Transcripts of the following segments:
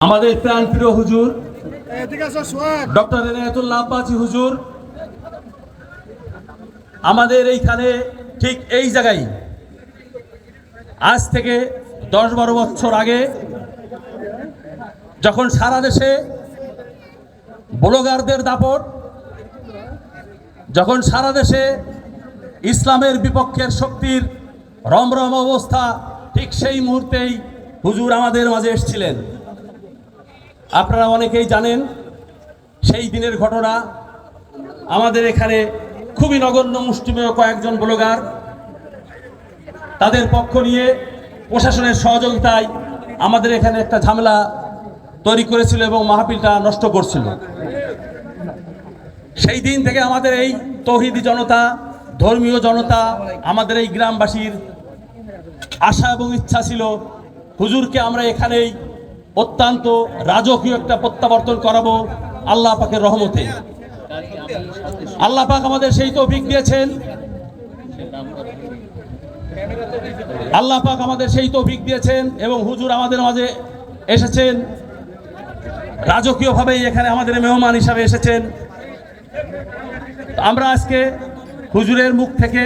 আমাদের প্রাণ প্রিয় হুজুর ডক্টর এনায়তুল্লাহ আব্বাসী হুজুর আমাদের এইখানে ঠিক এই জায়গায় আজ থেকে দশ বারো বছর আগে যখন সারা দেশে ব্লগারদের দাপট যখন সারা দেশে ইসলামের বিপক্ষের শক্তির রমরম অবস্থা ঠিক সেই মুহূর্তেই হুজুর আমাদের মাঝে এসেছিলেন। আপনারা অনেকেই জানেন, সেই দিনের ঘটনা আমাদের এখানে খুবই নগণ্য মুষ্টিমেয় কয়েকজন ব্লগার, তাদের পক্ষ নিয়ে প্রশাসনের সহযোগিতায় আমাদের এখানে একটা ঝামেলা তৈরি করেছিল এবং মাহফিলটা নষ্ট করছিল। সেই দিন থেকে আমাদের এই তৌহিদি জনতা, ধর্মীয় জনতা, আমাদের এই গ্রামবাসীর আশা এবং ইচ্ছা ছিল, হুজুরকে আমরা এখানেই অত্যন্ত রাজকীয় একটা প্রত্যাবর্তন করাবো আল্লাহ পাকের রহমতে। আল্লাহ পাক আমাদের সেই তৌফিক দিয়েছেন। আল্লাহ পাক আমাদের সেই তৌফিক দিয়েছেন এবং হুজুর আমাদের মাঝে এসেছেন। রাজকীয়ভাবেই এখানে আমাদের মেহমান হিসাবে এসেছেন। আমরা আজকে হুজুরের মুখ থেকে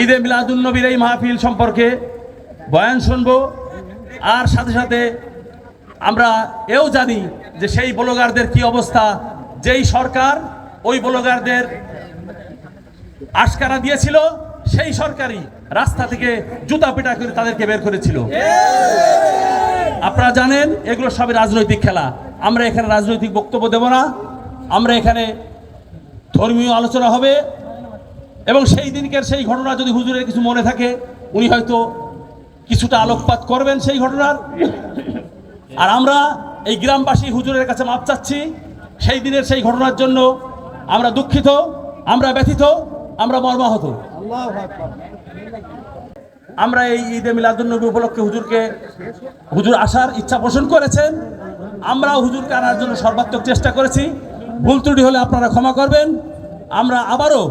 ঈদে মিলাদুল নবীর এই মাহফিল সম্পর্কে বয়ান শুনব। আর সাথে সাথে আমরা এও জানি যে সেই ব্লগারদের কি অবস্থা। যেই সরকার ওই ব্লগারদের আশকারা দিয়েছিল, সেই সরকারই রাস্তা থেকে জুতা পিটা করে তাদেরকে বের করেছিল। আপনারা জানেন, এগুলো সবই রাজনৈতিক খেলা। আমরা এখানে রাজনৈতিক বক্তব্য দেব না। আমরা এখানে ধর্মীয় আলোচনা হবে। এবং সেই দিনকের সেই ঘটনা যদি হুজুরের কিছু মনে থাকে, উনি হয়তো কিছুটা আলোকপাত করবেন সেই ঘটনার। আর আমরা এই গ্রামবাসী হুজুরের কাছে মাপ চাচ্ছি, সেই দিনের সেই ঘটনার জন্য আমরা দুঃখিত, আমরা ব্যথিত, আমরা মর্মাহত। আমরা এই ঈদে মিলাদুন্নবী উপলক্ষে হুজুরকে, হুজুর আসার ইচ্ছা পোষণ করেছেন। আমরাও হুজুরকে আনার জন্য সর্বাত্মক চেষ্টা করেছি। ভুল ত্রুটি হলে আপনারা ক্ষমা করবেন। আমরা আবারও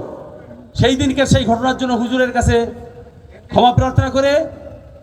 সেই দিনকে সেই ঘটনার জন্য হুজুরের কাছে ক্ষমা প্রার্থনা করে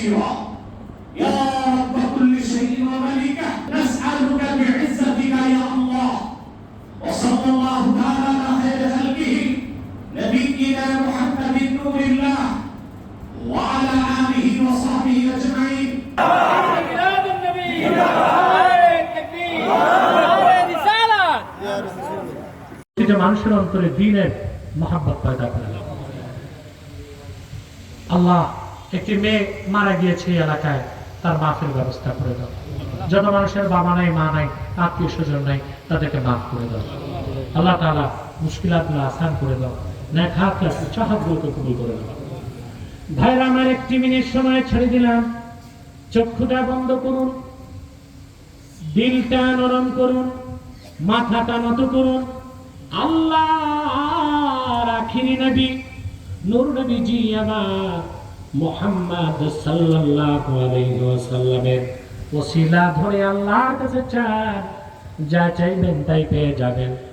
سلطانا نصيرا يا رب كل شيء ومليكه نسالك بعزتك يا الله وصلى الله تعالى على خير خلقه نبينا محمد نور الله وعلى اله وصحبه اجمعين ميلاد النبي نعرة التكبير نعرة رسالة যে মানুষের অন্তরে দিনের মহাব্বত পয়দা করে আল্লাহ একটি মেয়ে মারা গিয়েছে এই এলাকায়, তার মাফের ব্যবস্থা করে দাও। যত মানুষের বাবা নাই, মা নাই, আত্মীয় স্বজন নাই, তাদেরকে মাফ করে দাও। আল্লাহ তালা মুশকিলাতগুলো আসান করে দাও ছেড়ে দিলাম। চক্ষুটা বন্ধ করুন নরম করুন, মাথাটা করুন। আল্লাহ আখিরি নবী, নূর আমার মোহাম্মদ সাল্লাল্লাহু আলাইহি ওয়াসাল্লামের ওসিলা ধরে আল্লাহর কাছে চান। যা চাইবেন তাই পেয়ে যাবেন।